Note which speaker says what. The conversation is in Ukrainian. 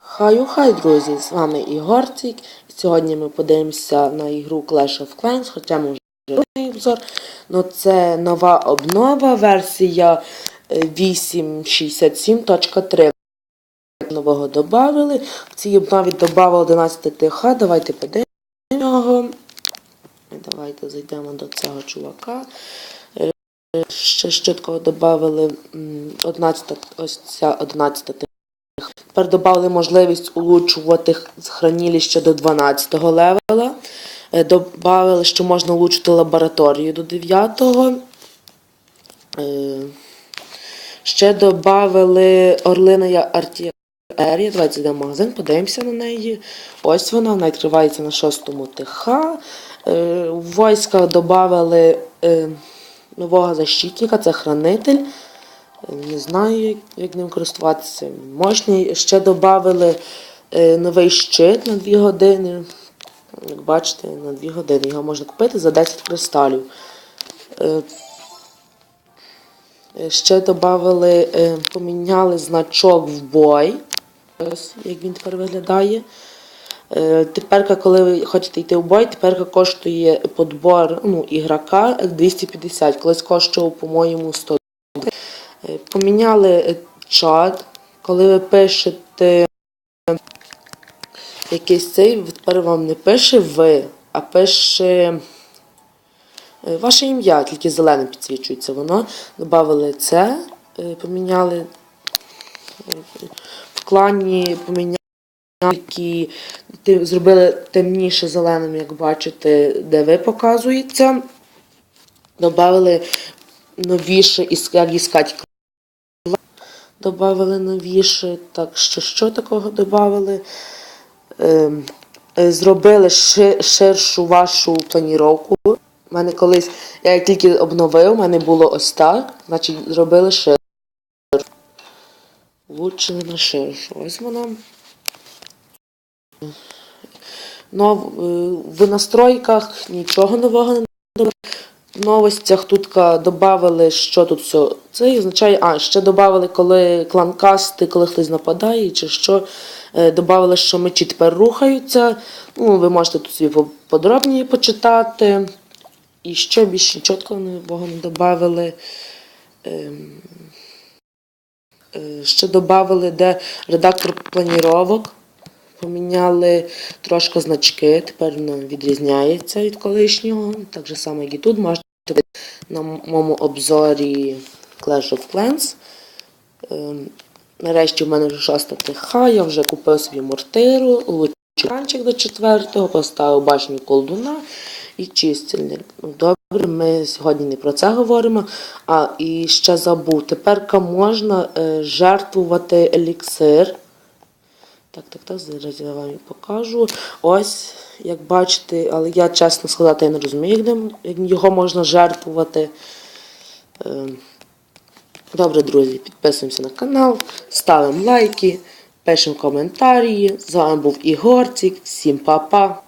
Speaker 1: Хаю хай, друзі! З вами Ігорцик. Сьогодні ми подивимося на ігру Clash of Clans, хоча ми вже робили обзор. Но це нова обнова, версія е, 8.67.3. Нового додали. В цій обнові додали 11 ТХ. Давайте подивимося нього. Давайте зайдемо до цього чувака. Е, Ще щитко додали 11, ось ця 11 ТХ. Тепер додали можливість улучшувати хранилище до 12 левела. Е, Добавили, що можна улучшити лабораторію до 9. Е, Ще додали орлина артилерія. Давайте зайдемо в магазин, подивимося на неї. Ось вона, вона відкривається на 6 ТХ. Е, В військах додали нового защитника, це хранитель. Не знаю, як, ним користуватися. Мощний. Ще додали е, новий щит на 2 години. Як бачите, на 2 години. Його можна купити за 10 кристалів. Е, е, ще додали, поміняли значок в бой. Ось як він тепер виглядає. Тепер, коли ви хочете йти в бой, тепер коштує подбор ну, ігрока 250. Колись коштував, по-моєму, 100 Е, Поміняли е, чат, коли ви пишете якийсь цей, тепер вам не пише ви, а пише е, ваше ім'я, тільки зеленим підсвічується воно. Добавили це, е, поміняли е, в клані поміняли, зробили темніше зеленим, як бачите, де ви показується. Добавили новіше як іскати Добавили новіше. Так, що, що такого додали? Ем, е, зробили ши, ширшу вашу планіровку. У мене колись, я тільки обновив, у мене було ось так, значить зробили ширшу. Влучили на ширшу. Ось вона. Е, в настройках нічого нового не додали. Новостях тут додали, що тут все. Це означає, а ще додали, коли кланкасти, коли хтось нападає, чи що. Е, Додали, що мечі тепер рухаються. Ну, ви можете тут собі по- подробніше почитати. І ще більше чіткого нового не додали. Ем, е, Ще додали, де редактор планіровок. Поміняли трошки значки, тепер воно відрізняється від колишнього. Так же само, як і тут. На моєму обзорі Clash of Clans. Ем, Нарешті в мене вже шоста ТХ, я вже купив собі мортиру, лучанчик до четвертого, поставив башню колдуна і чистильник. Добре, ми сьогодні не про це говоримо. А і ще забув, тепер можна е, жертвувати еліксир. Так, так, так, зараз я вам покажу. Ось, як бачите, але я чесно сказати, я не розумію, як, його можна жертвувати. Ем, Добре, друзі, підписуємося на канал, ставимо лайки, пишемо коментарі. З вами був Ігорчик. Всім па-па!